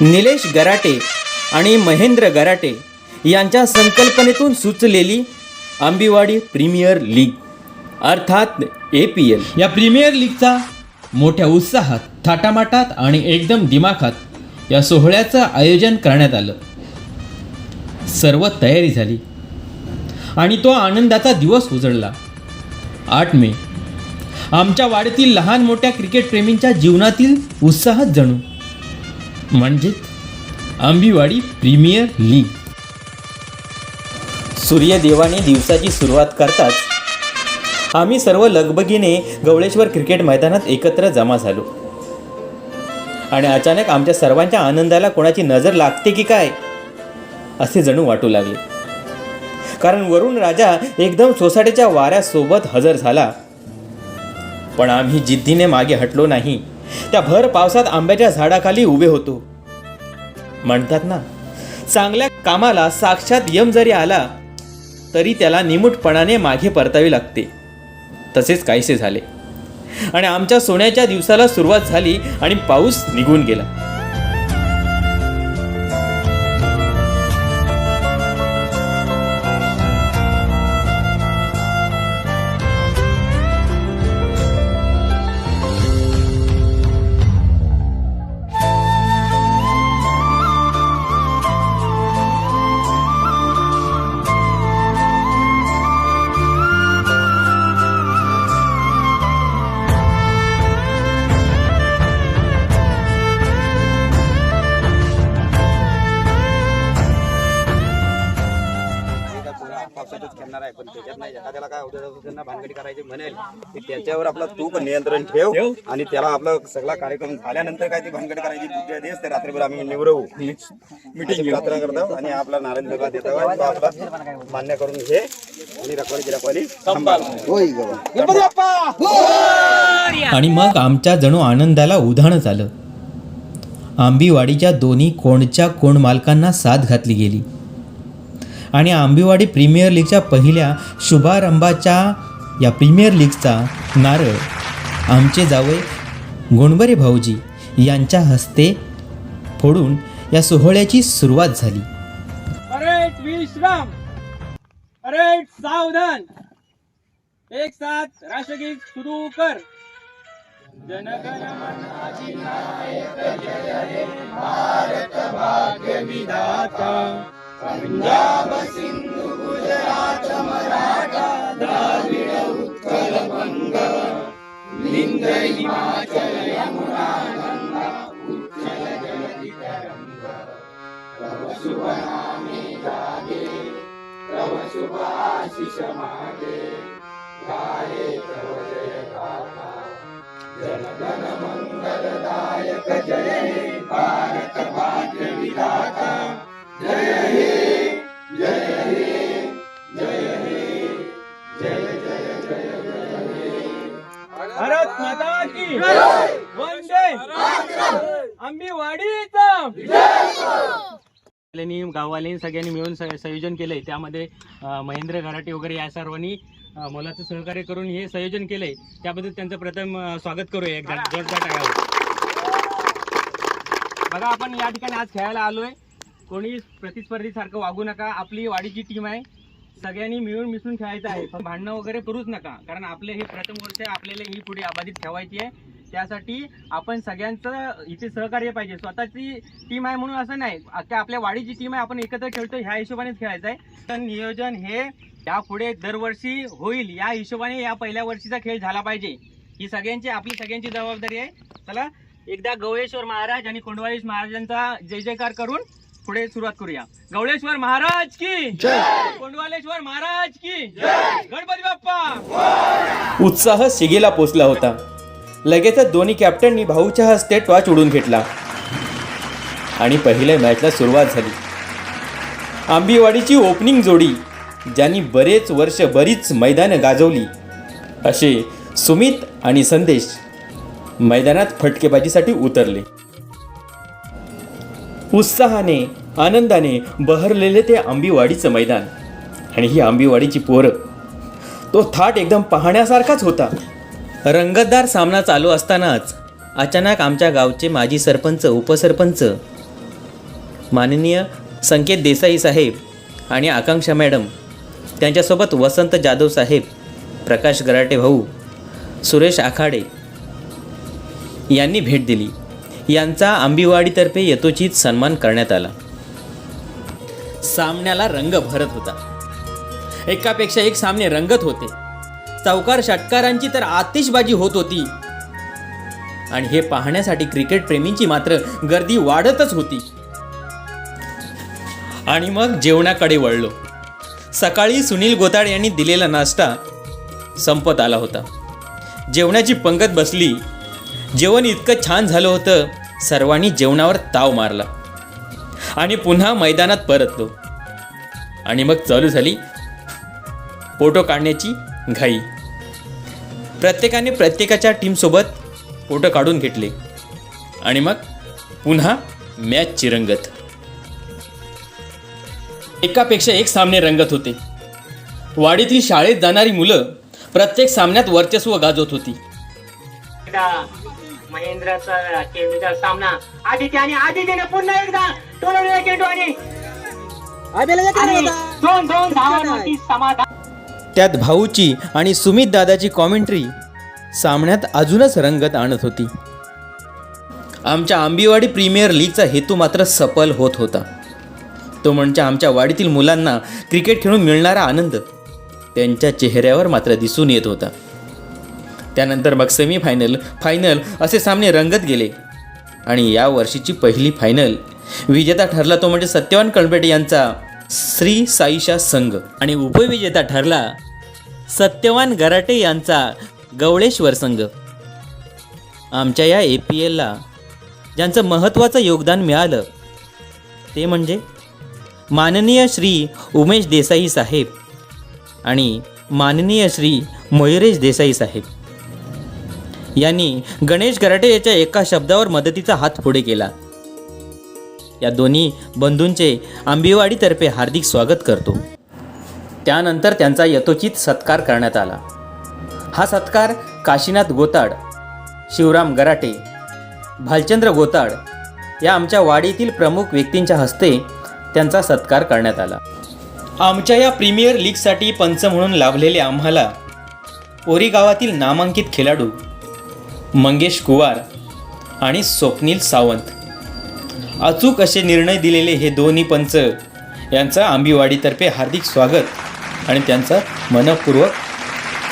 निलेश गराटे आणि महेंद्र गराटे यांच्या संकल्पनेतून सुचलेली आंबीवाडी प्रीमियर लीग अर्थात ए पी एल या प्रीमियर लीगचा मोठ्या उत्साहात थाटामाटात आणि एकदम दिमाखात या सोहळ्याचं आयोजन करण्यात आलं. सर्व तयारी झाली आणि तो आनंदाचा दिवस उजळला. आठ मे. आमच्या वाड्यातील लहान मोठ्या क्रिकेट प्रेमींच्या जीवनातील उत्साहात जणू म्हणजेच आंबीवाडी प्रीमियर लीग. सूर्यदेवाने दिवसाची सुरुवात करताच आम्ही सर्व लगबगीने गवळेश्वर क्रिकेट मैदानात एकत्र जमा झालो. आणि अचानक आमच्या सर्वांच्या आनंदाला कोणाची नजर लागते की काय असे जणू वाटू लागले. कारण वरुण राजा एकदम सोसाट्याच्या वाऱ्यासोबत हजर झाला. पण आम्ही जिद्दीने मागे हटलो नाही. त्या भर पावसात आंब्याच्या झाडाखाली उभे होतो. म्हणतात ना चांगल्या कामाला साक्षात यम जरी आला तरी त्याला निमूटपणाने मागे परतावे लागते. तसेच काहीसे झाले. आणि आमच्या सोन्याच्या दिवसाला सुरुवात झाली आणि पाऊस निघून गेला. एखाद्याला काय होतं त्यांना भानगडी करायची म्हणेल की त्याच्यावर आपला तू पण नियंत्रण ठेव आणि त्याला आपला सगळा कार्यक्रम झाल्यानंतर काय ती भानगडी करायची बुद्धी देस ते रात्रीभर आम्ही निवडवू. मिटिंग प्रार्थना करतो आणि आपला नारायण देवा देता. तो आपला मान्य करून घे आणि रखवाली रखवाली आणि मग आमच्या जणू आनंदाला उधाणच आलं. आंबीवाडीच्या दोन्ही कोणच्या कोण मालकांना साथ घातली गेली. आणि आंबीवाडी प्रीमियर लीगच्या पहिल्या शुभारंभाच्या या प्रीमियर लीगचा नारळ आमचे जावई गोंडबरे भाऊजी यांच्या हस्ते फोडून या सोहळ्याची सुरुवात झाली. विश्राम अरे सावधान. एक साथ राष्ट्रगीत सुरू कर. जनगण मन भारत भाग्य विधाता. पंजाब सिंधू गुजरात मराठा द्राविड उत्कल बंग लिंग हिमाचल यमुना गंगा उच्चल जलधि तरंग तव शुभ नामे जागे तव शुभ आशिष मागे गाये तव जय गाथा जन गण मंगलदायक जय भारत भाग्य विधाता भारत माता की वंदे आंबीवाडीचा गाववाल्यांनी सगळ्यांनी मिळून संयोजन केलंय. त्यामध्ये महेंद्र घराटे वगैरे या सर्वांनी मुलाचं मोलाचं सहकार्य करून हे संयोजन केलंय. त्याबद्दल त्यांचं प्रथम स्वागत करूया एकदा. जोरदार टाळ्यावर बघा आपण या ठिकाणी आज खेळायला आलोय. कोणी प्रतिस्पर्धीसारखं वागू नका. आपली वाडीची टीम आहे. सगळ्यांनी मिळून मिसळून खेळायचं आहे. पण भांडणं वगैरे करूच नका. कारण आपले हे प्रथम वर्ष आहे आपल्याला ही पुढे अबाधित ठेवायची आहे. त्यासाठी आपण सगळ्यांचं इथे सहकार्य पाहिजे. स्वतःची टीम आहे म्हणून असं नाही. अख्ख्या आपल्या वाडीची टीम आहे आपण एकत्र खेळतो ह्या हिशोबानेच खेळायचं आहे तर नियोजन हे यापुढे दरवर्षी होईल. या हिशोबाने या पहिल्या वर्षीचा खेळ झाला पाहिजे. ही सगळ्यांची आपली सगळ्यांची जबाबदारी आहे. चला एकदा गवळेश्वर महाराज आणि कोंडवाळेश महाराजांचा जय जयकार करून पुढे सुरुवात करूया. गवळेश्वर महाराज की कोंडवालेश्वर महाराज की गणपती बाप्पा. उत्साह शिगेला पोचला होता. लगेचच दोन्ही कॅप्टननी भाऊच्या हस्ते टॉर्च उडून घेतला. आणि पहिल्या मॅचला सुरुवात झाली. आंबीवाडीची ओपनिंग जोडी ज्यांनी बरेच वर्ष बरीच मैदानं गाजवली असे सुमित आणि संदेश मैदानात फटकेबाजीसाठी उतरले. उत्साहाने आनंदाने बहरलेले ते आंबीवाडीचं मैदान. आणि ही आंबीवाडीची पोरं. तो थाट एकदम पाहण्यासारखाच होता. रंगतदार सामना चालू असतानाच अचानक आमच्या गावचे माजी सरपंच उपसरपंच माननीय संकेत देसाई साहेब आणि आकांक्षा मॅडम त्यांच्यासोबत वसंत जाधव साहेब प्रकाश गराटे भाऊ सुरेश आखाडे यांनी भेट दिली. यांचा आंबीवाडीतर्फे यथोचित सन्मान करण्यात आला. सामन्याला रंग भरत होता. एकापेक्षा एक सामने रंगत होते. चौकार षटकारांची तर आतिषबाजी होत होती. आणि हे पाहण्यासाठी क्रिकेट प्रेमींची मात्र गर्दी वाढतच होती. आणि मग जेवणाकडे वळलो. सकाळी सुनील गोताड यांनी दिलेला नाश्ता संपत आला होता. जेवणाची पंगत बसली. जेवण इतकं छान झालं होतं सर्वांनी जेवणावर ताव मारला. आणि पुन्हा मैदानात परतलो. आणि मग चालू झाली फोटो काढण्याची घाई. प्रत्येकाने प्रत्येकाच्या टीमसोबत फोटो काढून घेतले. आणि मग पुन्हा मॅच रंगत एकापेक्षा एक सामने रंगत होते. वाडीतील शाळेत जाणारी मुलं प्रत्येक सामन्यात वर्चस्व गाजवत होती. महेंद्रचा चेंडूचा सामना आदित्य आणि आदित्यने पुन्हा एकदा टोलवलेला चेंडू आणि आणि दोन दोन धावांवरती समाधान. त्यात भाऊची आणि सुमित दादाची कॉमेंट्री सामन्यात अजूनच रंगत आणत होती. आमच्या आंबीवाडी प्रीमियर लीगचा हेतू मात्र सफल होत होता. तो म्हणजे आमच्या वाडीतील मुलांना क्रिकेट खेळून मिळणारा आनंद. त्यांच्या चेहऱ्यावर मात्र दिसून येत होता. त्यानंतर मग सेमीफायनल फायनल असे सामने रंगत गेले. आणि या वर्षीची पहिली फायनल विजेता ठरला तो म्हणजे सत्यवान कळबेटे यांचा श्री साईशा संघ. आणि उपविजेता ठरला सत्यवान गराटे यांचा गवळेश्वर संघ. आमच्या या ए पी एलला ज्यांचं महत्त्वाचं योगदान मिळालं ते म्हणजे माननीय श्री उमेश देसाई साहेब आणि माननीय श्री मयुरेश देसाई साहेब. यांनी गणेश गराटे याच्या एका शब्दावर मदतीचा हात पुढे केला. या दोन्ही बंधूंचे आंबेवाडीतर्फे हार्दिक स्वागत करतो. त्यानंतर त्यांचा यथोचित सत्कार करण्यात आला. हा सत्कार काशीनाथ गोताड शिवराम गराटे भालचंद्र गोताड या आमच्या वाडीतील प्रमुख व्यक्तींच्या हस्ते त्यांचा सत्कार करण्यात आला. आमच्या या प्रीमियर लीगसाठी पंच म्हणून लाभलेले आम्हाला ओरी गावातील नामांकित खेळाडू मंगेश कुवार आणि स्वप्नील सावंत. अचूक असे निर्णय दिलेले हे दोन्ही पंच यांचं आंबीवाडीतर्फे हार्दिक स्वागत आणि त्यांचा मनपूर्वक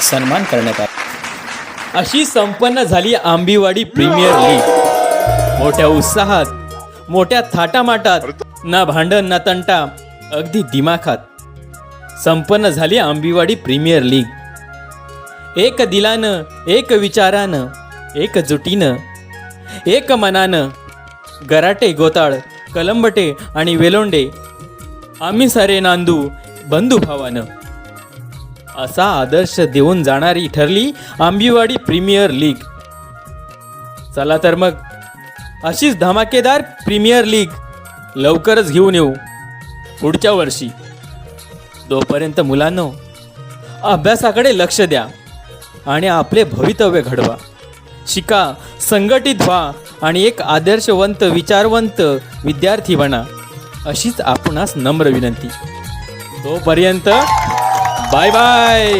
सन्मान करण्यात आला. अशी संपन्न झाली आंबीवाडी प्रीमियर लीग. मोठ्या उत्साहात मोठ्या थाटामाटात ना भांडण ना तंटा अगदी दिमाखात संपन्न झाली आंबीवाडी प्रीमियर लीग. एक दिलानं एक विचारानं एक जुटीनं एक मनानं गराटे गोताळ कलंबटे आणि वेलोंडे आम्ही सारे नांदू बंधू भावानं. असा आदर्श देऊन जाणारी ठरली आंबीवाडी प्रीमियर लीग. चला तर मग अशीच धमाकेदार प्रीमियर लीग लवकरच घेऊन येऊ पुढच्या वर्षी. तोपर्यंत मुलांनो अभ्यासाकडे लक्ष द्या आणि आपले भवितव्य घडवा. शिका संघटित व्हा आणि एक आदर्शवंत विचारवंत विद्यार्थी बना अशीच आपणास नम्र विनंती. तोपर्यंत बाय बाय!